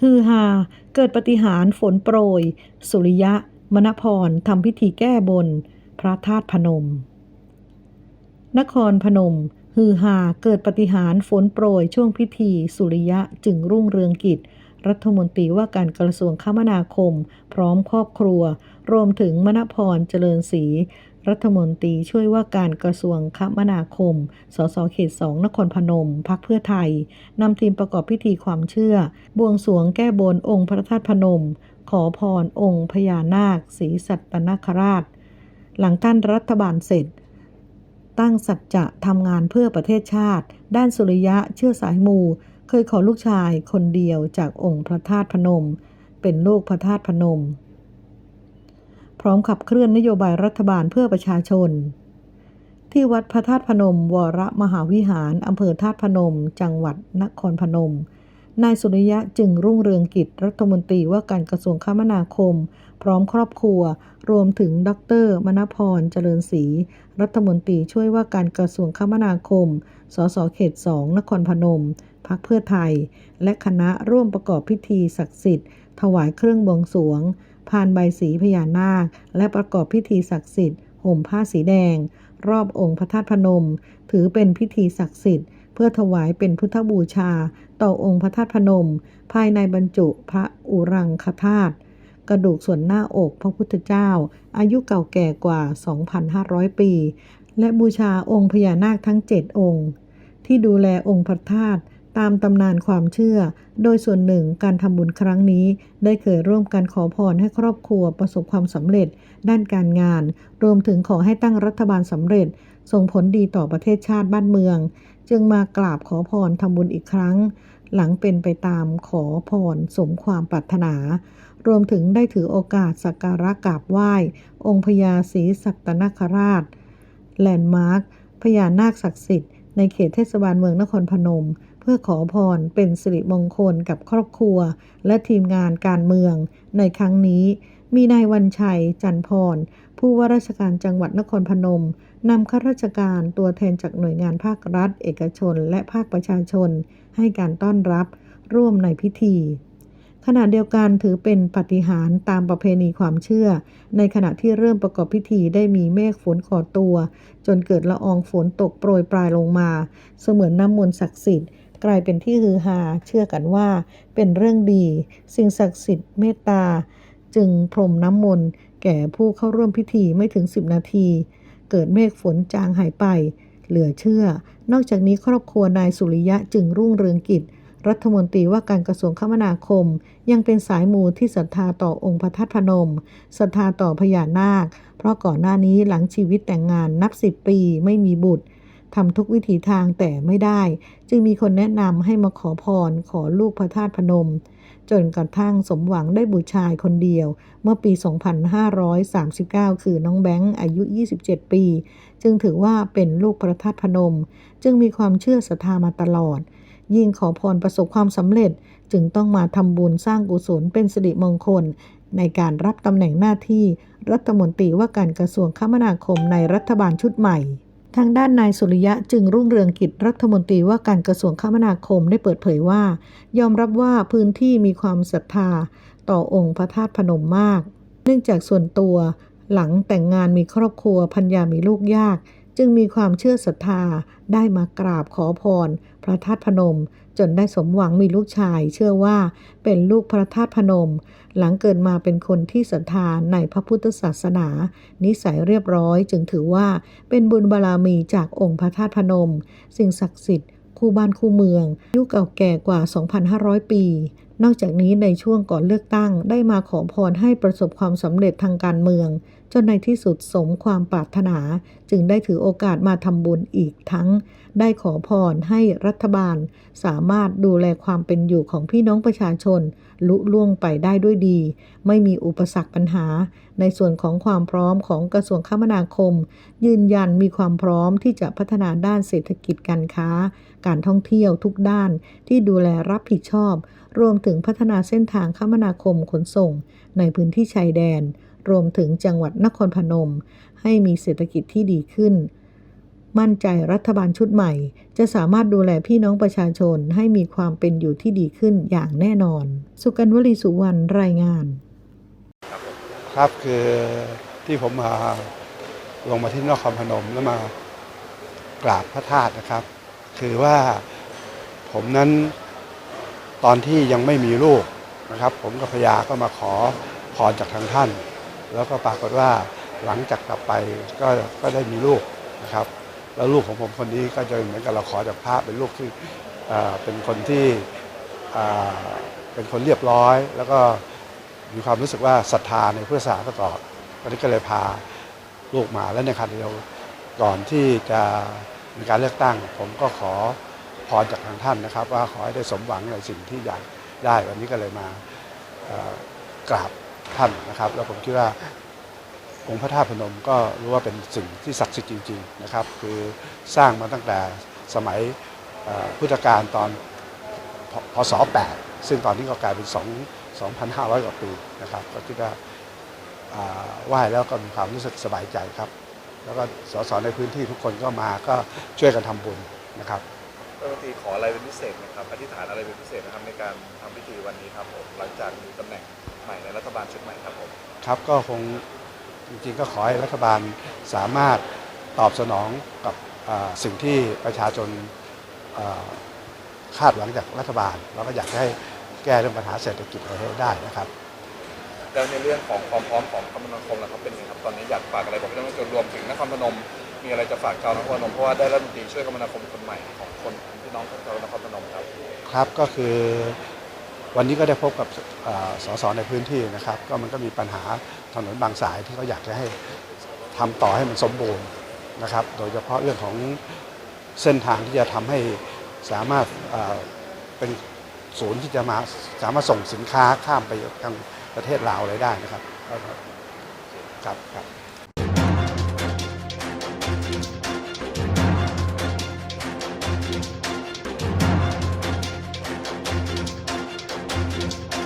ฮือฮา เกิดปฏิหารฝนโปรย สุริยะ มณพรทำพิธีแก้บน พระธาตุพนม นครพนม ฮือฮา เกิดปฏิหารฝนโปรยช่วงพิธี สุริยะจึงรุ่งเรืองกิจ รัฐมนตรีว่าการกระทรวงคมนาคม พร้อมครอบครัว รวมถึงมณพรเจริญศรีรัฐมนตรีช่วยว่าการกระทรวงคมนาคม สสเขตสองนครพนม พักเพื่อไทย นำทีมประกอบพิธีความเชื่อ บวงสวงแก้บนองค์พระธาตุพนม ขอพรองค์พญานาคศรีสัตนคราช หลังท่านรัฐบาลเสร็จ ตั้งสัจจะทำงานเพื่อประเทศชาติ ด้านสุริยะเชื่อสายมู เคยขอลูกชายคนเดียวจากองค์พระธาตุพนม เป็นลูกพระธาตุพนม พร้อมขับเคลื่อนนโยบายรัฐบาลเพื่อประชาชน ที่วัดพระธาตุพนม วรมหาวิหารอำเภอธาตุพนม จังหวัดนครพนม นายสุริยะจึงรุ่งเรืองกิจรัฐมนตรีว่าการกระทรวงคมนาคม พร้อมครอบครัว รวมถึงดรมณพรเจริญศรีรัฐมนตรีช่วยว่าการกระทรวงคมนาคม สสเขตสองนครพนมพักเพื่อไทย และคณะร่วมประกอบพิธีศักดิ์สิทธิ์ ถวายเครื่องบวงสรวงพานใบสีพญานาค และประกอบพิธีศักดิ์สิทธิ์ห่มผ้าสีแดง รอบองค์พระธาตุพนม ถือเป็นพิธีศักดิ์สิทธิ์ พื่อถวายเป็นพุทธบูชา ต่อองค์พระธาตุพนม ภายในบรรจุพระอุรังคธาตุกระดูกส่วนหน้าอกพระพุทธเจ้า อายุเก่าแก่กว่า 2,500 ปี และบูชาองค์พญานาคทั้ง 7 องค์ ที่ดูแลองค์พระธาตุตามตำนานความเชื่อ โดยส่วนหนึ่งการทำบุญครั้งนี้ ได้เคยร่วมกันขอพรให้ครอบครัวประสบความสำเร็จ ด้านการงาน รวมถึงขอให้ตั้งรัฐบาลสำเร็จ ส่งผลดีต่อประเทศชาติบ้านเมือง จึงมากราบขอพรทำบุญอีกครั้ง หลังเป็นไปตามขอพรสมความปรารถนา รวมถึงได้ถือโอกาสสักการะกราบไหว้ องค์พญาศรีสัตนคราช แลนด์มาร์คพญานาคศักดิ์สิทธิ์ ในเขตเทศบาลเมืองนครพนม เพื่อขอพรเป็นสิริมงคลกับครอบครัว และทีมงานการเมือง ในครั้งนี้มีนายวันชัย จันพร ผู้ว่าราชการจังหวัดนครพนมนำข้าราชการตัวแทนจากหน่วยงานภาครัฐ เอกชน และภาคประชาชน ให้การต้อนรับร่วมในพิธี ขณะเดียวกันถือเป็นปฏิหารตามประเพณีความเชื่อ ในขณะที่เริ่มประกอบพิธีได้มีเมฆฝนก่อตัว จนเกิดละอองฝนตกโปรยปลายลงมา เสมือนน้ำมนต์ศักดิ์สิทธิ์กลายเป็นที่ฮือฮาเชื่อกันว่า เป็นเรื่องดี สิ่งศักดิ์สิทธิ์เมตตา จึงพรมน้ำมนต์ แก่ผู้เข้าร่วมพิธีไม่ถึง 10 นาที เกิดเมฆฝนจางหายไป เหลือเชื่อ นอกจากนี้ครอบครัวนายสุริยะจึงรุ่งเรืองกิจ รัฐมนตรีว่าการกระทรวงคมนาคม ยังเป็นสายมูที่ศรัทธาต่อองค์พระธาตุพนมศรัทธาต่อพญานาค เพราะก่อนหน้านี้หลังชีวิตแต่งงานนับสิบปีไม่มีบุตรทำทุกวิถีทางแต่ไม่ได้ จึงมีคนแนะนำให้มาขอพรขอลูกพระธาตุพนม จนกระทั่งสมหวังได้บุตรชายคนเดียว เมื่อปี 2539 คือน้องแบงค์อายุ 27 ปี จึงถือว่าเป็นลูกพระธาตุพนม จึงมีความเชื่อศรัทธามาตลอด ยิ่งขอพรประสบความสำเร็จจึงต้องมาทำบุญสร้างกุศลเป็นสิริมงคล ในการรับตำแหน่งหน้าที่รัฐมนตรีว่าการกระทรวงคมนาคมในรัฐบาลชุดใหม่ ทางด้านนายสุริยะจึงรุ่งเรืองกิจรัฐมนตรีว่าการกระทรวงคมนาคมได้เปิดเผยว่า ยอมรับว่าพื้นที่มีความศรัทธาต่อองค์พระธาตุพนมมาก เนื่องจากส่วนตัวหลังแต่งงานมีครอบครัวพัญญามีลูกยาก จึงมีความเชื่อศรัทธาได้มากราบขอพร พระธาตุพนม จนได้สมหวังมีลูกชาย เชื่อว่าเป็นลูกพระธาตุพนม หลังเกิดมาเป็นคนที่ศรัทธาในพระพุทธศาสนา นิสัยเรียบร้อยจึงถือว่าเป็นบุญบารรมีจากองค์พระธาตุพนม สิ่งศักดิ์สิทธิ์ คู่บ้านคู่เมือง ยุคเก่าแก่กว่า 2,500 ปี นอกจากนี้ในช่วงก่อนเลือกตั้งได้มาขอพรให้ประสบความสำเร็จทางการเมือง จนในที่สุดสมความปรารถนาจึงได้ถือโอกาสมาทำบุญอีกทั้ง ได้ขอพรให้รัฐบาล สามารถดูแลความเป็นอยู่ของพี่น้องประชาชน ลุล่วงไปได้ด้วยดี ไม่มีอุปสรรคปัญหา ในส่วนของความพร้อมของกระทรวงคมนาคม ยืนยันมีความพร้อมที่จะพัฒนาด้านเศรษฐกิจการค้า การท่องเที่ยวทุกด้านที่ดูแลรับผิดชอบ รวมถึงพัฒนาเส้นทางคมนาคมขนส่ง ในพื้นที่ชายแดน รวมถึงจังหวัดนครพนม ให้มีเศรษฐกิจที่ดีขึ้น มั่นใจรัฐบาลชุดใหม่ จะสามารถดูแลพี่น้องประชาชนให้มีความเป็นอยู่ที่ดีขึ้นอย่างแน่นอน สุกันวลีสุวรรณรายงาน ครับคือที่ผมมาลงมาที่นครพนมแล้วมากราบพระธาตุนะครับ คือว่าผมนั้นตอนที่ยังไม่มีลูกนะครับ ผมกับภรรยาก็มาขอพรจากทางท่าน แล้วก็ปรากฏว่าหลังจากกลับไปก็ก็ได้มีลูกนะครับ แล้วลูกของผมคนนี้ก็จะเหมือนกับเราขอจากพระเป็นลูกที่เป็นคนที่เป็นคนเรียบร้อย แล้วก็มีความรู้สึกว่าศรัทธาในพุทธศาสนาประกอบวันนี้ก็เลยพาลูกมาและในขณะเดียวก่อนที่จะมีการเลือกตั้ง ผมก็ขอพรจากทางท่านนะครับ ว่าขอให้ได้สมหวังในสิ่งที่อยากได้วันนี้ก็เลยมากราบ ท่านนะครับ แล้วผมคิดว่าองค์พระธาตุพนมก็รู้ว่าเป็นสิ่งที่ศักดิ์สิทธิ์จริง ๆนะครับ คือสร้างมาตั้งแต่สมัยพุทธกาลตอนพพศ8 ซึ่งตอนนี้ก็กลายเป็น 2 2,500 กว่าปีนะครับ ก็คิดว่าอ่าไหว้แล้วก็มีความรู้สึกสบายใจครับ แล้วก็สสในพื้นที่ทุกคนก็มาก็ช่วยกันทำบุญนะครับปกติขออะไรเป็นพิเศษไหมครับอธิษฐานอะไรเป็นพิเศษนะครับในการทำพิธีวันนี้ครับผมหลังจากมีตำแหน่ง ใหม่ในรัฐบาลชุดใหม่ครับผม ครับก็คงจริงๆก็ขอให้รัฐบาลสามารถตอบสนองกับอ่าสิ่งที่ประชาชนอ่าคาดหวังจากรัฐบาลแล้วก็อยากให้แก้เรื่องปัญหาเศรษฐกิจอะไรให้ได้นะครับแล้วในเรื่องของความพร้อมของคมนาคมนะครับเป็นยังไงครับตอนนี้อยากฝากอะไรบอกพี่น้องประชาชนรวมถึงนครพนมมีอะไรจะฝากชาวนครพนมเพราะว่าได้รัฐมนตรีช่วยคมนาคมคนใหม่ของคนพี่น้องชาวนครพนมครับครับก็คือ วันนี้ก็ได้พบกับสสในพื้นที่นะครับ ก็มันก็มีปัญหาถนนบางสายที่เขาอยากจะให้ทำต่อให้มันสมบูรณ์นะครับ โดยเฉพาะเรื่องของเส้นทางที่จะทำให้สามารถเป็นศูนย์ที่จะมาสามารถส่งสินค้าข้ามไปทางประเทศลาวอะไรได้นะครับก็ครับครับ